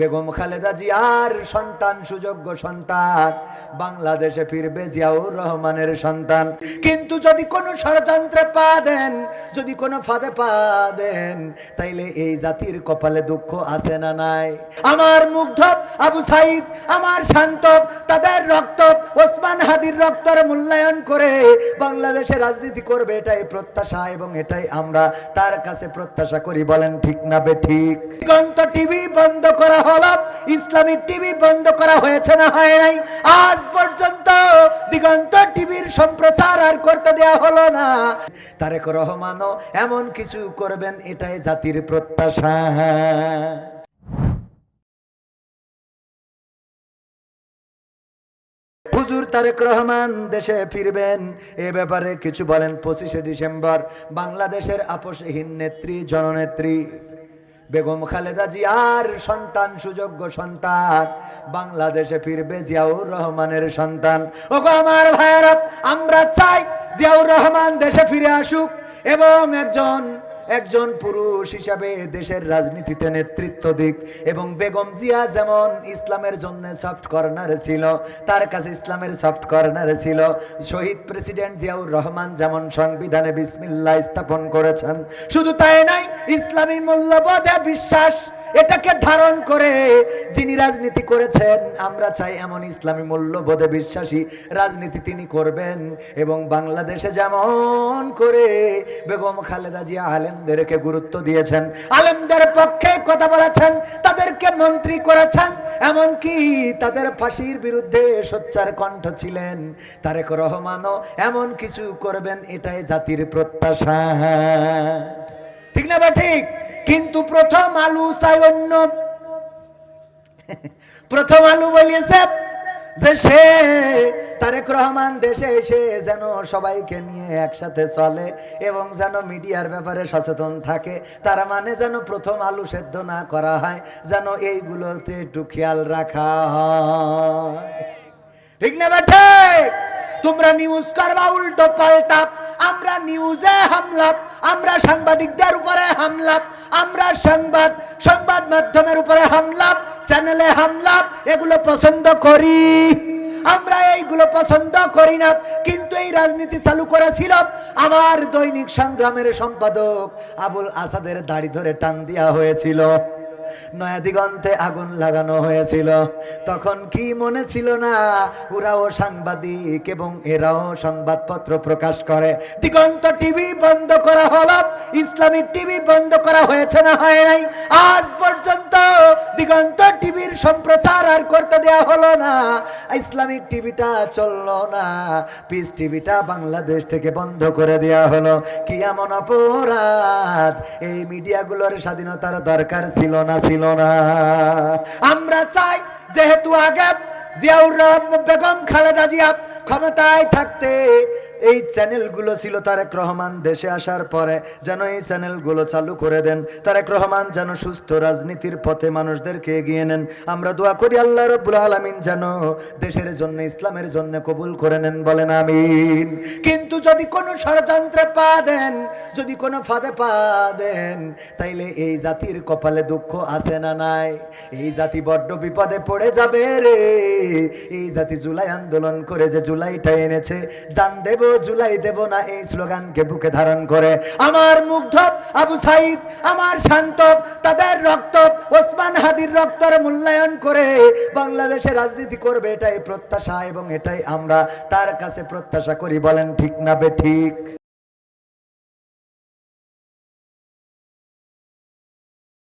বেগম খালেদা জিয়ার সন্তান, সুযোগ্য সন্তান, বাংলাদেশে ফিরবে জিয়াউর রহমানের সন্তান। কিন্তু যদি কোনো ষড়যন্ত্রে পা দেন, যদি কোনো ফাঁদে পা দেন, তাইলে এই জাতির কপালে দুঃখ আছে না নাই? আমার মুগ্ধ আবু সাইদ, আমার শান্ত তাদের রক্ত, ওসমান হাদির রক্তর মূল্যায়ন করে বাংলাদেশে রাজনীতি করবে, এটাই প্রত্যাশা এবং এটাই আমরা তার কাছে প্রত্যাশা করি, বলেন ঠিক না বে ঠিক? টিভি বন্ধ করা হলো ইসলামিক টিভি বন্ধ করা হয়েছে না হয় নাই? আজ পর্যন্ত দিগন্ত টিভির সম্প্রচার আর করতে দেয়া হলো না। তারেক রহমানও এমন কিছু করবেন, এটাই জাতির প্রত্যাশা। হুজুর তারেক রহমান দেশে ফিরবেন, এ ব্যাপারে কিছু বলেন পঁচিশে ডিসেম্বর, বাংলাদেশের আপোষহীন নেত্রী, জননেত্রী। বেগম খালেদা জিয়ার সন্তান, সুযোগ্য সন্তান। বাংলাদেশে ফিরবে জিয়াউর রহমানের সন্তান। ওগো আমার ভাইয়ারা, আমরা চাই জিয়াউর রহমান দেশে ফিরে আসুক এবং একজন একজন পুরুষ হিসাবে দেশের রাজনীতিতে নেতৃত্ব দিক এবং বেগম জিয়া যেমন ইসলামের জন্য সফট কর্নার ছিল, তার কাছে ইসলামের সফট কর্নার ছিল, শহীদ প্রেসিডেন্ট জিয়াউর রহমান যেমন সংবিধানে বিসমিল্লা স্থাপন করেছেন, শুধু তাই নাই ইসলামী মূল্যবোধে বিশ্বাস এটাকে ধারণ করে যিনি রাজনীতি করেছেন, আমরা চাই এমন ইসলামী মূল্যবোধে বিশ্বাসী রাজনীতি তিনি করবেন। এবং বাংলাদেশে যেমন করে বেগম খালেদা জিয়া আলেমদেরকে গুরুত্ব দিয়েছেন, আলেমদের পক্ষে কথা বলেছেন, তাদেরকে মন্ত্রী করেছেন, এমনকি তাদের ফাঁসির বিরুদ্ধে সোচ্চার কণ্ঠ ছিলেন তারেক রহমানও, এমন কিছু করবেন, এটাই জাতির প্রত্যাশা। ঠিক না বা ঠিক? কিন্তু প্রথম আলু চাই অন্য। প্রথম আলু বলিয়েছে যে সে তারেক রহমান দেশে এসে যেন সবাইকে নিয়ে একসাথে চলে এবং যেন মিডিয়ার ব্যাপারে সচেতন থাকে। তার মানে যেন প্রথম আলু সেদ্ধ না করা হয়, যেন এইগুলোতে একটু খেয়াল রাখা হয়। ঠিক না বেঠে তোমরা নিউজ করবা, উল্টো পাল্টা। আমরা নিউজে হামলা আমরা সাংবাদিকদের উপরে হামলাপ আমরা সংবাদ সংবাদ মাধ্যমের উপরে হামলাপ চ্যানেলে হামলাপ এগুলো পছন্দ করি। আমরা এইগুলো পছন্দ করি না, কিন্তু এই রাজনীতি চালু করেছিল আমার দৈনিক সংগ্রামের সম্পাদক আবুল আসাদের দাড়ি ধরে টান দেওয়া হয়েছিল। নয়া দিগন্তে আগুন লাগানো হয়েছিল। তখন কি মনে ছিল না, ওরাও সাংবাদিক এবং এরাও সংবাদপত্র প্রকাশ করে। দিগন্ত টিভি বন্ধ করা হলো ইসলামিক টিভি বন্ধ করা হয়েছে না হয় নাই? আজ পর্যন্ত দিগন্ত টিভির সম্প্রচার আর করতে দেয়া হলো না। ইসলামিক টিভিটা চলল না, পিস টিভিটা বাংলাদেশ থেকে বন্ধ করে দেয়া হলো। কি এমন অপরাধ? এই মিডিয়াগুলোর স্বাধীনতার দরকার ছিল না ছিল না। আমরা চাই যেহেতু আগে জিয়াউর বেগম খালেদা জিয়া ক্ষমতায় থাকতে এই চ্যানেলগুলো ছিল তারেক রহমান দেশে আসার পরে যেন এই চ্যানেলগুলো চালু করে দেন। তারেক রহমান যেন সুস্থ রাজনীতির পথে মানুষদেরকে এগিয়ে নেন। আমরা দোয়া করি আল্লাহ রব্বুল আলমিন যেন দেশের জন্য, ইসলামের জন্য কবুল করে নেন বলেন আমিন। কিন্তু যদি কোনো ষড়যন্ত্রে পা দেন, যদি কোনো ফাঁদে পা দেন, তাইলে এই জাতির কপালে দুঃখ আছে না নাই? এই জাতি বড্ড বিপদে পড়ে যাবে রে। এই জাতি জুলাই আন্দোলন করে যে জুলাইটা এনেছে। জান দেব জুলাই দেব না এই স্লোগানকে বুকে ধারণ করে। আমার মুগ্ধ আবু সাইদ, আমার শান্ত তাদের রক্ত, ওসমান হাদির রক্তর মূল্যায়ন করে বাংলাদেশে রাজনীতি করবে, এটাই প্রত্যাশা এবং এটাই আমরা। তার কাছে প্রত্যাশা করি, বলেন ঠিক না বে ঠিক?